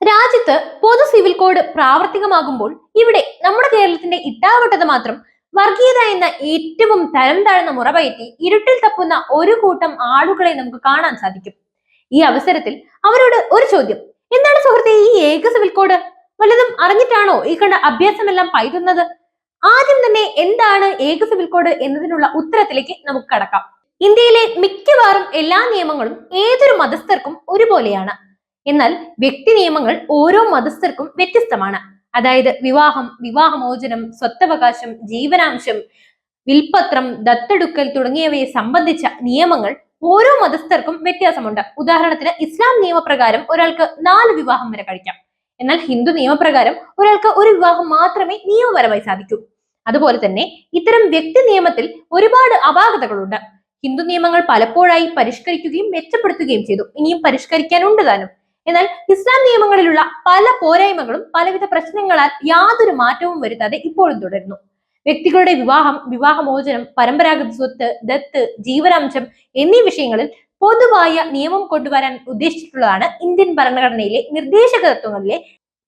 രാജ്യത്ത് പൊതു civil code പ്രാവർത്തികമാകുമ്പോൾ ഇവിടെ നമ്മുടെ കേരളത്തിന്റെ ഇട്ടാവട്ടത് മാത്രം വർഗീയത എന്ന ഏറ്റവും തരം താഴ്ന്ന മുറപയറ്റി ഇരുട്ടിൽ തപ്പുന്ന ഒരു കൂട്ടം ആളുകളെ നമുക്ക് കാണാൻ സാധിക്കും. ഈ അവസരത്തിൽ അവരോട് ഒരു ചോദ്യം. എന്താണ് സുഹൃത്തെ ഈ ഏക സിവിൽ കോഡ്? വല്ലതും അറിഞ്ഞിട്ടാണോ ഈ കണ്ട അഭ്യാസമെല്ലാം പൈതുന്നത്? ആദ്യം തന്നെ എന്താണ് ഏക സിവിൽ കോഡ് എന്നതിനുള്ള ഉത്തരത്തിലേക്ക് നമുക്ക് കടക്കാം. ഇന്ത്യയിലെ മിക്കവാറും എല്ലാ നിയമങ്ങളും ഏതൊരു മതസ്ഥർക്കും ഒരുപോലെയാണ്. എന്നാൽ വ്യക്തി നിയമങ്ങൾ ഓരോ മതസ്ഥർക്കും വ്യത്യസ്തമാണ്. അതായത് വിവാഹം വിവാഹമോചനം സ്വത്തവകാശം ജീവനാംശം വിൽപത്രം ദത്തെടുക്കൽ തുടങ്ങിയവയെ സംബന്ധിച്ച നിയമങ്ങൾ ഓരോ മതസ്ഥർക്കും വ്യത്യാസമുണ്ട്. ഉദാഹരണത്തിന് ഇസ്ലാം നിയമപ്രകാരം ഒരാൾക്ക് നാല് വിവാഹം വരെ കഴിക്കാം. എന്നാൽ ഹിന്ദു നിയമപ്രകാരം ഒരാൾക്ക് ഒരു വിവാഹം മാത്രമേ നിയമപരമായി സാധിക്കൂ. അതുപോലെ തന്നെ ഇത്തരം വ്യക്തി നിയമത്തിൽ ഒരുപാട് അപാകതകളുണ്ട്. ഹിന്ദു നിയമങ്ങൾ പലപ്പോഴായി പരിഷ്കരിക്കുകയും മെച്ചപ്പെടുത്തുകയും ചെയ്തു. ഇനിയും പരിഷ്കരിക്കാനുണ്ട് താനും. എന്നാൽ ഇസ്ലാം നിയമങ്ങളിലുള്ള പല പോരായ്മകളും പലവിധ പ്രശ്നങ്ങളാൽ യാതൊരു മാറ്റവും വരുത്താതെ ഇപ്പോഴും തുടരുന്നു. വ്യക്തികളുടെ വിവാഹം വിവാഹമോചനം പരമ്പരാഗത സ്വത്ത് ദത്ത് ജീവനാംശം എന്നീ വിഷയങ്ങളിൽ പൊതുവായ നിയമം കൊണ്ടുവരാൻ ഉദ്ദേശിച്ചിട്ടുള്ളതാണ് ഇന്ത്യൻ ഭരണഘടനയിലെ നിർദ്ദേശക തത്വങ്ങളിലെ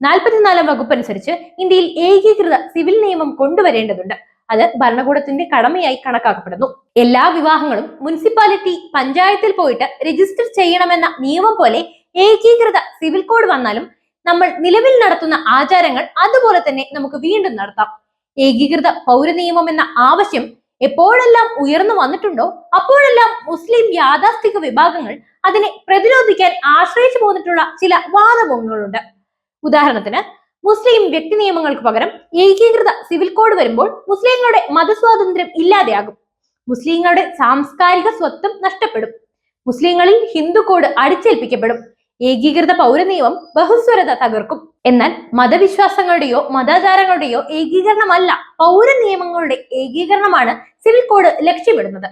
നാൽപ്പത്തിനാലാം വകുപ്പ് അനുസരിച്ച് ഇന്ത്യയിൽ ഏകീകൃത സിവിൽ നിയമം കൊണ്ടുവരേണ്ടതുണ്ട്. അത് ഭരണകൂടത്തിന്റെ കടമയായി കണക്കാക്കപ്പെടുന്നു. എല്ലാ വിവാഹങ്ങളും മുനിസിപ്പാലിറ്റി പഞ്ചായത്തിൽ പോയിട്ട് രജിസ്റ്റർ ചെയ്യണമെന്ന നിയമം പോലെ ഏകീകൃത സിവിൽ കോഡ് വന്നാലും നമ്മൾ നിലവിൽ നടത്തുന്ന ആചാരങ്ങൾ അതുപോലെ തന്നെ നമുക്ക് വീണ്ടും നടത്താം. ഏകീകൃത പൗരനിയമം എന്ന ആവശ്യം എപ്പോഴെല്ലാം ഉയർന്നു വന്നിട്ടുണ്ടോ അപ്പോഴെല്ലാം മുസ്ലിം യാഥാസ്ഥിക വിഭാഗങ്ങൾ അതിനെ പ്രതിരോധിക്കാൻ ആശ്രയിച്ചു പോന്നിട്ടുള്ള ചില വാദമുഖങ്ങളുണ്ട് ഉദാഹരണത്തിന് മുസ്ലിം വ്യക്തി നിയമങ്ങൾക്ക് പകരം ഏകീകൃത സിവിൽ കോഡ് വരുമ്പോൾ മുസ്ലിങ്ങളുടെ മതസ്വാതന്ത്ര്യം ഇല്ലാതെയാകും. മുസ്ലിങ്ങളുടെ സാംസ്കാരിക സ്വത്വം നഷ്ടപ്പെടും. മുസ്ലിങ്ങളിൽ ഹിന്ദു കോഡ് അടിച്ചേൽപ്പിക്കപ്പെടും. ഏകീകൃത പൗരനിയമം ബഹുസ്വരത തകർക്കും. എന്നാൽ മതവിശ്വാസങ്ങളുടെയോ മതാചാരങ്ങളുടെയോ ഏകീകരണമല്ല പൗര നിയമങ്ങളുടെ ഏകീകരണമാണ് സിവിൽ കോഡ് ലക്ഷ്യമിടുന്നത്.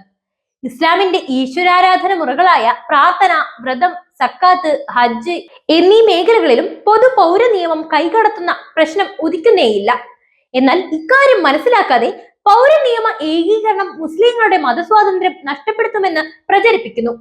ഇസ്ലാമിന്റെ ഈശ്വരാരാധന മുറകളായ പ്രാർത്ഥന വ്രതം സക്കാത്ത് ഹജ്ജ് എന്നീ മേഖലകളിലും പൊതു പൗര നിയമം കൈകടത്തുന്ന പ്രശ്നം ഉദിക്കുന്നേയില്ല. എന്നാൽ ഇക്കാര്യം മനസ്സിലാക്കാതെ പൗരനിയമ ഏകീകരണം മുസ്ലിങ്ങളുടെ മതസ്വാതന്ത്ര്യം നഷ്ടപ്പെടുത്തുമെന്ന് പ്രചരിപ്പിക്കുന്നു.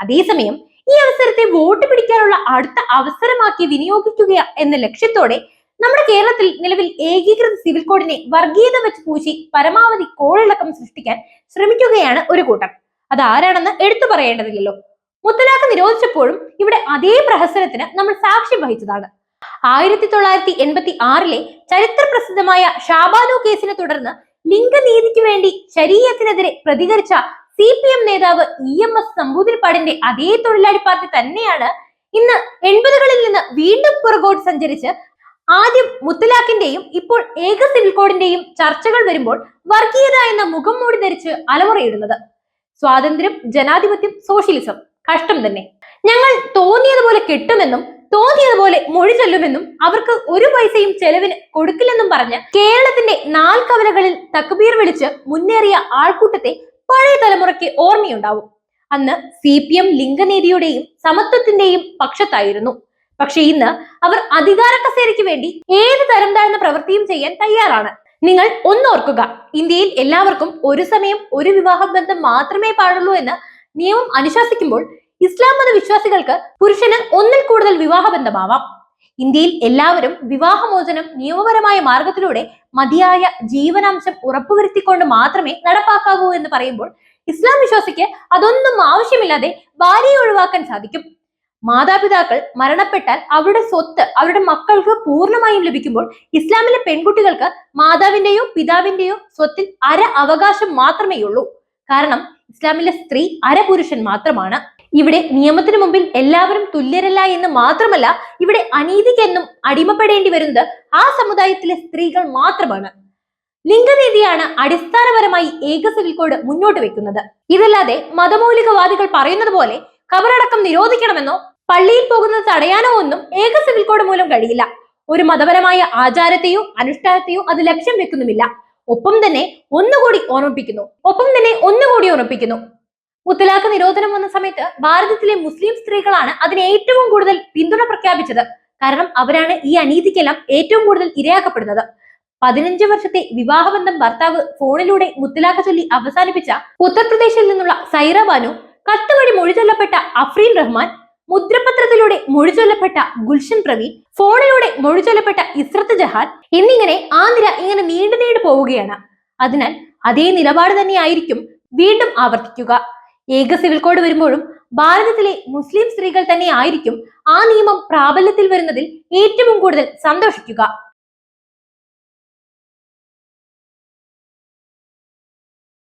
അതേസമയം ഈ അവസരത്തെ വോട്ട് പിടിക്കാനുള്ള അടുത്ത അവസരമാക്കി വിനിയോഗിക്കുക എന്ന ലക്ഷ്യത്തോടെ നമ്മുടെ കേരളത്തിൽ നിലവിൽ ഏകീകൃത സിവിൽ കോഡിനെ വർഗീയത വെച്ച് പൂശി പരമാവധി കോളിളക്കം സൃഷ്ടിക്കാൻ ശ്രമിക്കുകയാണ് ഒരു കൂട്ടം. അത് ആരാണെന്ന് എടുത്തു പറയേണ്ടതില്ലല്ലോ. മുത്തലാഖ് നിരോധിച്ചപ്പോഴും ഇവിടെ അതേ പ്രഹസനത്തിന് നമ്മൾ സാക്ഷ്യം വഹിച്ചതാണ്. ആയിരത്തി തൊള്ളായിരത്തി എൺപത്തി ആറിലെ ചരിത്ര പ്രസിദ്ധമായ ഷാബാനു കേസിനെ തുടർന്ന് ലിംഗനീതിക്ക് വേണ്ടി ശരീരത്തിനെതിരെ പ്രതികരിച്ച സി പി എം നേതാവ് ഇ എം എസ് നമ്പൂതിരിപ്പാടിന്റെ അതേ തൊഴിലാളി പാർട്ടി തന്നെയാണ്. ഇന്ന് എൺപതുകളിൽ നിന്ന് വീണ്ടും പുറകോട്ട് സഞ്ചരിച്ച് ആദ്യം മുത്തലാഖിന്റെയും ഇപ്പോൾ ഏക സിവിൽ കോഡിന്റെയും ചർച്ചകൾ വരുമ്പോൾ വർഗീയത എന്ന മുഖം മൂടി ധരിച്ച് അലമുറയിടുന്നത്. സ്വാതന്ത്ര്യം ജനാധിപത്യം സോഷ്യലിസം കഷ്ടം തന്നെ. ഞങ്ങൾ തോന്നിയതുപോലെ കെട്ടുമെന്നും തോന്നിയതുപോലെ മൊഴി ചൊല്ലുമെന്നും അവർക്ക് ഒരു പൈസയും ചെലവിന് കൊടുക്കില്ലെന്നും പറഞ്ഞ് കേരളത്തിന്റെ നാൽക്കവലകളിൽ തക്ബീർ വിളിച്ച് മുന്നേറിയ ആൾക്കൂട്ടത്തെ പഴയ തലമുറയ്ക്ക് ഓർമ്മയുണ്ടാവും. അന്ന് സി പി എം ലിംഗനീതിയുടെയും സമത്വത്തിന്റെയും പക്ഷത്തായിരുന്നു. പക്ഷെ ഇന്ന് അവർ അധികാര കസേരയ്ക്ക് വേണ്ടി ഏത് തരം താഴ്ന്ന പ്രവൃത്തിയും ചെയ്യാൻ തയ്യാറാണ്. നിങ്ങൾ ഒന്നോർക്കുക ഇന്ത്യയിൽ എല്ലാവർക്കും ഒരു സമയം ഒരു വിവാഹ ബന്ധം മാത്രമേ പാടുള്ളൂ എന്ന് നിയമം അനുശാസിക്കുമ്പോൾ ഇസ്ലാം മത വിശ്വാസികൾക്ക് പുരുഷന് ഒന്നിൽ കൂടുതൽ വിവാഹബന്ധമാവാം. ഇന്ത്യയിൽ എല്ലാവരും വിവാഹമോചനം നിയമപരമായ മാർഗത്തിലൂടെ മതിയായ ജീവനാംശം ഉറപ്പുവരുത്തിക്കൊണ്ട് മാത്രമേ നടപ്പാക്കാവൂ എന്ന് പറയുമ്പോൾ ഇസ്ലാം വിശ്വാസിക്ക് അതൊന്നും ആവശ്യമില്ലാതെ ഭാര്യയെ ഒഴിവാക്കാൻ സാധിക്കും. മാതാപിതാക്കൾ മരണപ്പെട്ടാൽ അവരുടെ സ്വത്ത് അവരുടെ മക്കൾക്ക് പൂർണമായും ലഭിക്കുമ്പോൾ ഇസ്ലാമിലെ പെൺകുട്ടികൾക്ക് മാതാവിന്റെയോ പിതാവിന്റെയോ സ്വത്തിൽ അര അവകാശം മാത്രമേ ഉള്ളൂ കാരണം ഇസ്ലാമിലെ സ്ത്രീ അരപുരുഷൻ മാത്രമാണ്. ഇവിടെ നിയമത്തിന് മുമ്പിൽ എല്ലാവരും തുല്യരല്ല എന്ന് മാത്രമല്ല ഇവിടെ അനീതിക്കെന്നും അടിമപ്പെടേണ്ടി വരുന്നത് ആ സമുദായത്തിലെ സ്ത്രീകൾ മാത്രമാണ്. ലിംഗനീതിയാണ് അടിസ്ഥാനപരമായി ഏക സിവിൽ കോഡ് മുന്നോട്ട് വെക്കുന്നത്. ഇതല്ലാതെ മതമൗലികവാദികൾ പറയുന്നത് പോലെ കബറടക്കം നിരോധിക്കണമെന്നോ പള്ളിയിൽ പോകുന്നത് തടയാനോ ഒന്നും ഏക സിവിൽ കോഡ് മൂലം കഴിയില്ല. ഒരു മതപരമായ ആചാരത്തെയോ അനുഷ്ഠാനത്തെയോ അത് ലക്ഷ്യം വെക്കുന്നുമില്ല. ഒപ്പം തന്നെ ഒന്നുകൂടി ഓർമ്മിപ്പിക്കുന്നു. ഒപ്പം തന്നെ ഒന്നുകൂടി ഓർമ്മിപ്പിക്കുന്നു. മുത്തലാഖ് നിരോധനം വന്ന സമയത്ത് ഭാരതത്തിലെ മുസ്ലിം സ്ത്രീകളാണ് അതിന് ഏറ്റവും കൂടുതൽ പിന്തുണ പ്രഖ്യാപിച്ചത്. കാരണം അവരാണ് ഈ അനീതിക്കെല്ലാം ഏറ്റവും കൂടുതൽ ഇരയാക്കപ്പെടുന്നത്. പതിനഞ്ച് വർഷത്തെ വിവാഹബന്ധം ഭർത്താവ് ഫോണിലൂടെ മുത്തലാഖ് ചൊല്ലി അവസാനിപ്പിച്ച ഉത്തർപ്രദേശിൽ നിന്നുള്ള സൈറ ബാനു കത്ത് വഴി മൊഴി ചൊല്ലപ്പെട്ട അഫ്രീൻ റഹ്മാൻ മുദ്രപത്രത്തിലൂടെ മൊഴിചൊല്ലപ്പെട്ട ഗുൽഷൻ പ്രവീൺ ഫോണിലൂടെ മൊഴിചൊല്ലപ്പെട്ട ഇസ്രത്ത് ജഹാൻ എന്നിങ്ങനെ ആ നിര ഇങ്ങനെ നീണ്ടു നീണ്ടു പോവുകയാണ്. അതിനാൽ അതേ നിലപാട് തന്നെയായിരിക്കും വീണ്ടും ആവർത്തിക്കുക. ഏക സിവിൽ കോഡ് വരുമ്പോഴും ഭാരതത്തിലെ മുസ്ലിം സ്ത്രീകൾ തന്നെ ആയിരിക്കും ആ നിയമം പ്രാബല്യത്തിൽ വരുന്നതിൽ ഏറ്റവും കൂടുതൽ സന്തോഷിക്കുക.